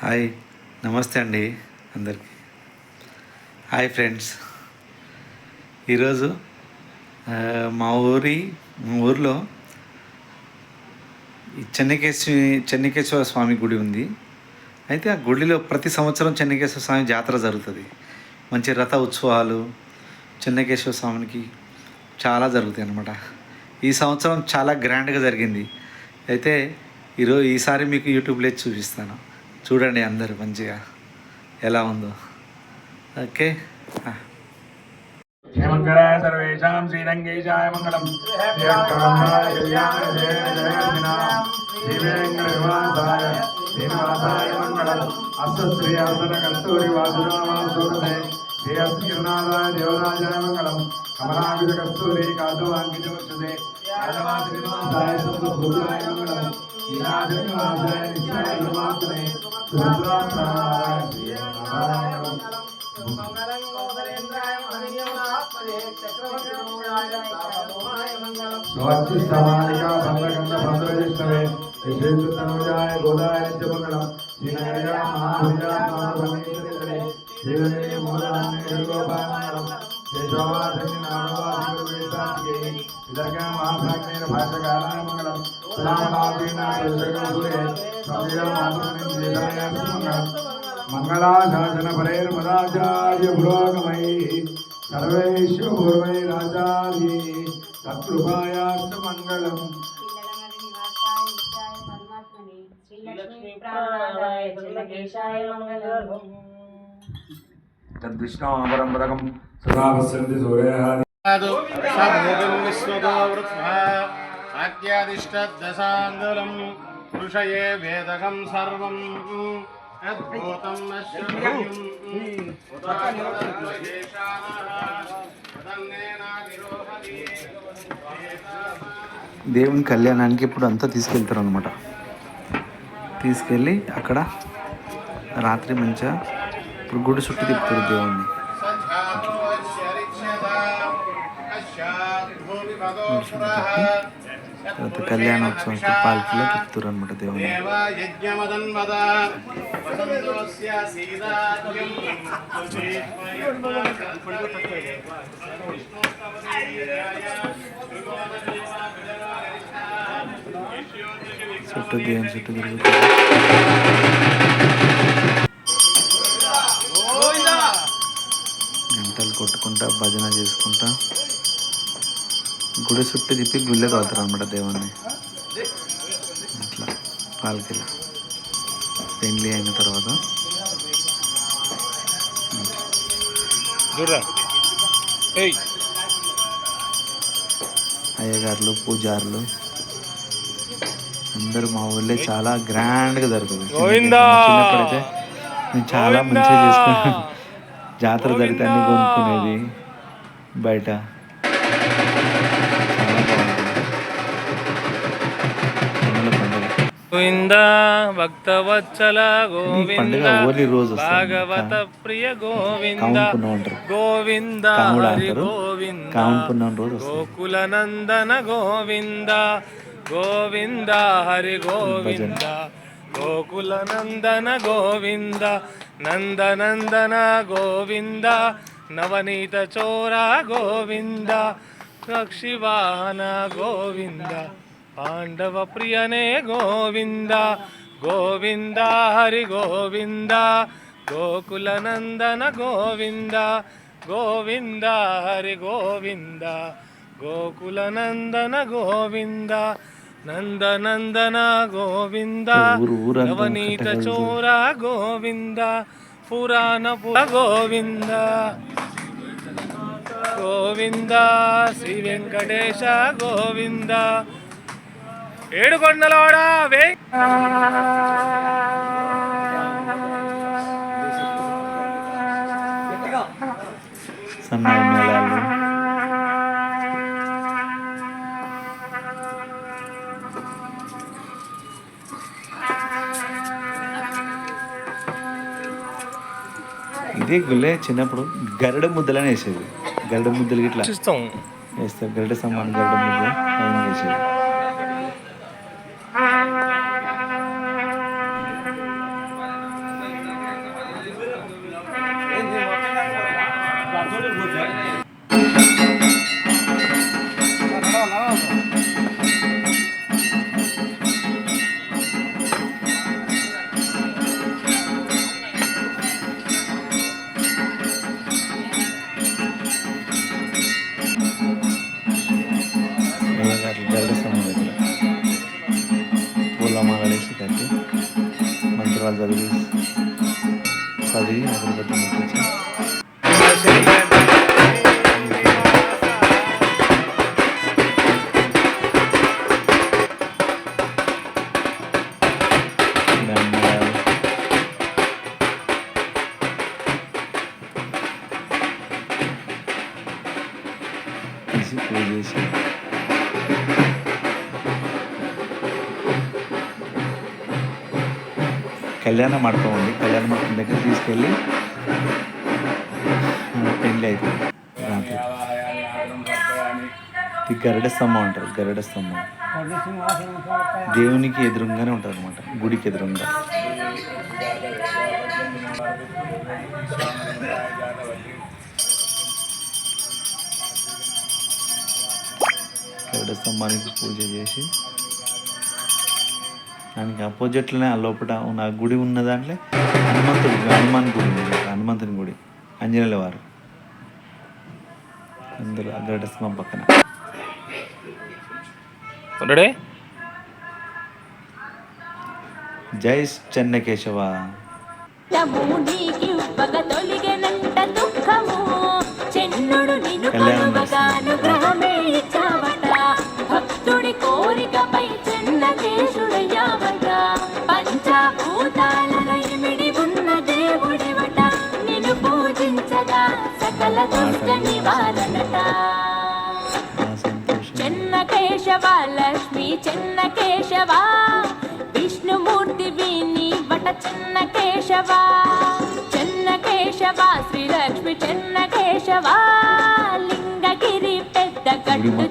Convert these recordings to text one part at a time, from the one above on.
Hi నమస్తే అండి అందరికీ. Hi friends. ఈరోజు మా ఊరి మా ఊరిలో ఈ చెన్నకేశ్వరి చెన్నకేశ్వర స్వామి గుడి ఉంది. అయితే ఆ గుడిలో ప్రతి సంవత్సరం చెన్నకేశ్వర స్వామి జాతర జరుగుతుంది. మంచి రథ ఉత్సవాలు చెన్నకేశ్వర స్వామికి చాలా జరుగుతాయి అన్నమాట. ఈ సంవత్సరం చాలా గ్రాండ్గా జరిగింది. అయితే ఈరోజు ఈసారి మీకు యూట్యూబ్లో చూపిస్తాను. చూడండి అందరు మంచిగా ఎలా ఉందో. ఓకే? ఆ. సర్వేషాం శ్రీరంగేశాయ మంగళం. శ్రీరంగరాయ జయ శ్రీనివాసాయ మంగళం. అస్సు శ్రీ అసన కస్తూరి వాసుదేవాసుదే శ్రీ దేవరాజాయ మంగళం. కమలాంకిత కస్తూరి కాదు వచ్చుదే శ్రీనివాసాయ మంగళం నిశ్చయ నిర్మాతనే సుభద్రాప్రాయ శ్రీనారాయణ మంగళం గోపరేంద్రాయ మహనీయమునాత్మనే చక్రవర్తి భద్రజిష్టవే విశ్వేంద్రతనుజాయ గోదాయ నిత్యమంగళం శ్రీనగరయా మహాభుజా మూలాన్ని గరుగోపామంగళం కేశవాధన్య నామవాసివేశాంతికే విదర్గా మహాభ్రాజ్ఞేన భాషకారాయ మంగళం మంగళాశాసన పరైర్మదాచార్య పురోగమై సర్వేషు పూర్వైరాచార్యే సత్కృపాయాస్తు మంగళం తద్విష్ణు అమరం పదకం సదా వసంతి సూర్యాది వాక్యాదిష్టదశాంగులం ఋషయే వేదకం సర్వం అద్భుతం దేవుని కళ్యాణానికి ఇప్పుడు అంతా తీసుకెళ్తారు అనమాట తీసుకెళ్ళి అక్కడ రాత్రి మంచిగా ఇప్పుడు గుడి చుట్టూ తిప్పుతారు దేవుణ్ణి. తర్వాత కళ్యాణోత్సవం పాలకులో తిప్పుతారు అనమాట దేవుని చుట్టూ దేవుని చుట్టూ తిరుగుతారు. గంటలు కొట్టుకుంటా భజన చేసుకుంటా. గుడి చుట్టూ తిప్పి గుళ్ళే తోలుతారు అనమాట దేవుణ్ణి. అట్లా పాలకిలా పెండ్లి అయిన తర్వాత. అయ్యగారులు పూజారులు. అందరూ మా ఊళ్ళో చాలా గ్రాండ్గా జరుగుతుంది. చిన్నప్పుడైతే మేము చాలా మంచిగా చేసుకున్నాం జాతర జరిగితే అన్ని కొనుక్కునేది బయట. గోవింద భక్తవత్సల గోవింద. భాగవత ప్రియ గోవింద గోవింద హరి గోవింద గోకుల నందన గోవింద గోవింద హరి గోవింద గోకుల నందన గోవింద నందనందన గోవింద నవనీత చోర గోవింద రక్షివాహన గోవింద. పాండవ ప్రియనే గోవింద గోవింద హరి గోవింద గోకుల నందన గోవింద గోవింద హరి గోవింద గోకుల నందన గోవింద నందనందన గోవింద నవనీత చోర గోవింద పురాణ పుర గోవింద. గోవింద శ్రీ వెంకటేశ గోవింద ఏడుకొండలవాడ? వే మేళాలు ఇదే గుళ్ళే చిన్నప్పుడు గరుడ ముద్దలని వేసేది. గరుడ ముద్దలు ఇట్లా చూస్తాం. వేస్తారు గరుడ సమానం గరుడ ముద్ద వేసేది galleries. Sorry, I will get to make it. Thank you. కళ్యాణ మండపం ఉంది. కళ్యాణ మండపం దగ్గర తీసుకెళ్ళి పెళ్ళి అవుతుంది రాత్రి ఇది గరుడ స్తంభం అంటారు. గరుడ స్తంభం. దేవునికి ఎదురుగానే ఉంటుంది అనమాట గుడికి ఎదురుగా. గరుడ స్తంభానికి పూజ చేసి దానికి అపోజిట్లోనే ఆ లోపల ఉన్న ఆ గుడి ఉన్న దాంట్లో హనుమంతుడి హనుమాన్ గుడి ఉంది. హనుమంతుని గుడి ఆంజనేయుల వారు. గరుడ స్తంభం పక్కన. జై చెన్నకేశవ కేశవ లక్ష్మి చెన్న కేశవ. విష్ణుమూర్తి విని వట చెన్న కేశవ. చిన్న కేశవ శ్రీలక్ష్మి చెన్న కేశవ. లింగగిరి పెద్ద కట్టు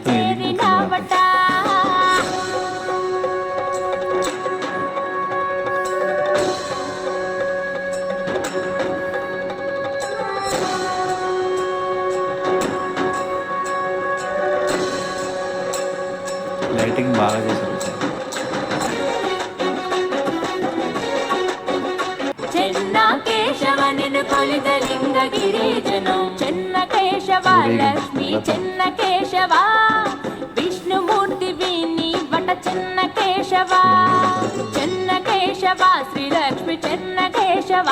బాగా చేశారు ఈసారి. చెన్న కేశవ నిన్ను కొలిద లింగగిరిజను చెన్న కేశవ లక్ష్మి చెన్న కేశవ. విష్ణుమూర్తి విని వట చెన్న కేశవ. చెన్న కేశవ శ్రీలక్ష్మి చెన్న కేశవ.